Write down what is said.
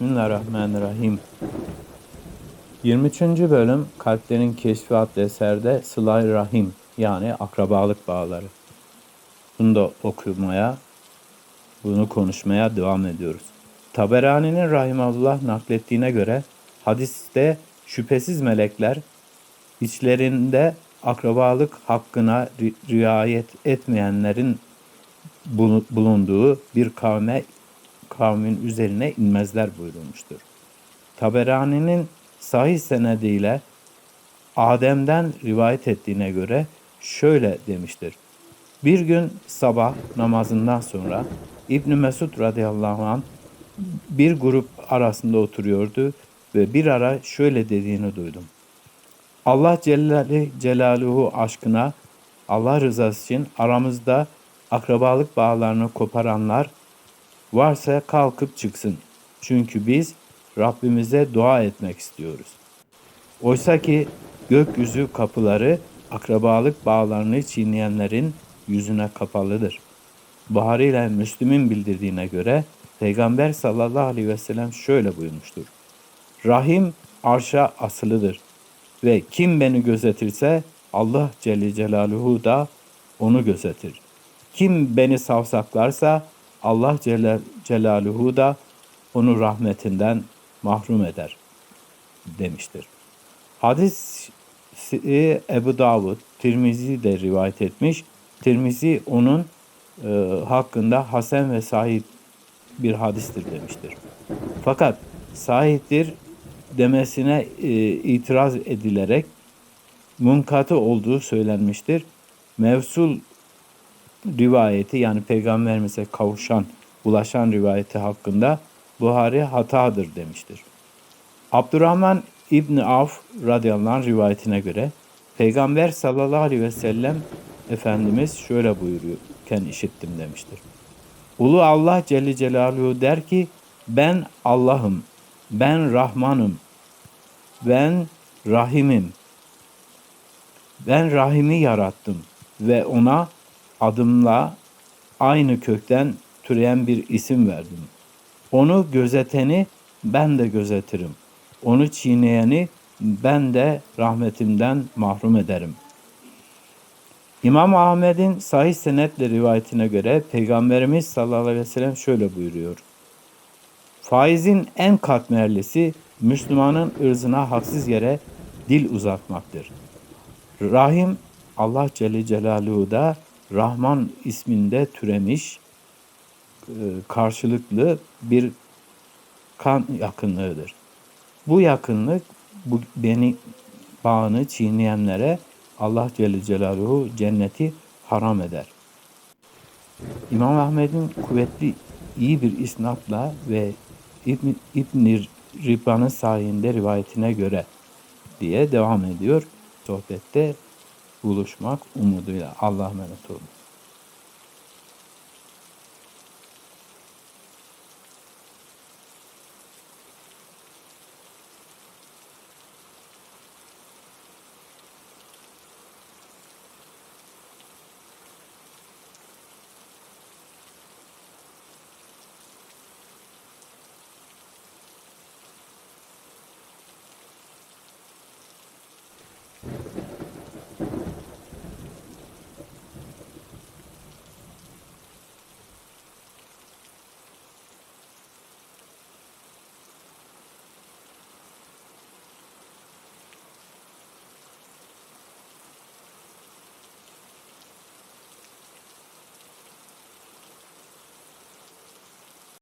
Bismillahirrahmanirrahim. 23. bölüm Kalplerin Keşfi adlı eserde Sıla-i Rahim yani akrabalık bağları. Bunu da okumaya, bunu konuşmaya devam ediyoruz. Taberani'nin Rahimullah naklettiğine göre hadiste şüphesiz melekler içlerinde akrabalık hakkına ri- riayet etmeyenlerin bulu- bulunduğu bir kavme kavmin üzerine inmezler buyurulmuştur. Taberani'nin sahih senediyle Adem'den rivayet ettiğine göre şöyle demiştir. Bir gün sabah namazından sonra İbn Mesud radıyallahu anh bir grup arasında oturuyordu ve bir ara şöyle dediğini duydum. Allah Celle Celaluhu aşkına Allah rızası için aramızda akrabalık bağlarını koparanlar varsa kalkıp çıksın. Çünkü biz Rabbimize dua etmek istiyoruz. Oysa ki gökyüzü kapıları akrabalık bağlarını çiğneyenlerin yüzüne kapalıdır. Buhari ile Müslüm'ün bildirdiğine göre Peygamber sallallahu aleyhi ve sellem şöyle buyurmuştur. Rahim arşa asılıdır ve kim beni gözetirse Allah Celle Celaluhu da onu gözetir. Kim beni savsaklarsa Allah Celle Celaluhu da onu rahmetinden mahrum eder demiştir. Hadis Ebu Davud, Tirmizi de rivayet etmiş. Tirmizi onun e, hakkında hasen ve sahih bir hadistir demiştir. Fakat sahihtir demesine e, itiraz edilerek munkatı olduğu söylenmiştir. Mevsul rivayeti yani peygamberimize kavuşan, ulaşan rivayeti hakkında Buhari hatadır demiştir. Abdurrahman İbni Avf radıyallahu anh rivayetine göre Peygamber sallallahu aleyhi ve sellem Efendimiz şöyle buyuruyorken işittim demiştir. Ulu Allah Celle Celaluhu der ki ben Allah'ım, ben Rahmanım, ben Rahimim. Ben Rahim'i yarattım ve ona adımla aynı kökten türeyen bir isim verdim. Onu gözeteni ben de gözetirim. Onu çiğneyeni ben de rahmetimden mahrum ederim. İmam Ahmed'in sahih senetle rivayetine göre Peygamberimiz sallallahu aleyhi ve sellem şöyle buyuruyor. Faizin en katmerlisi Müslümanın ırzına haksız yere dil uzatmaktır. Rahim Allah Celle Celaluhu da Rahman isminde türemiş e, karşılıklı bir kan yakınlığıdır. Bu yakınlık bu beni bağını çiğneyenlere Allah Celle Celaluhu cenneti haram eder. İmam Ahmed'in kuvvetli iyi bir isnatla ve İbn, İbn Ribban'ın sahihinde rivayetine göre diye devam ediyor. Sohbette buluşmak umuduyla. Allah'a emanet olun.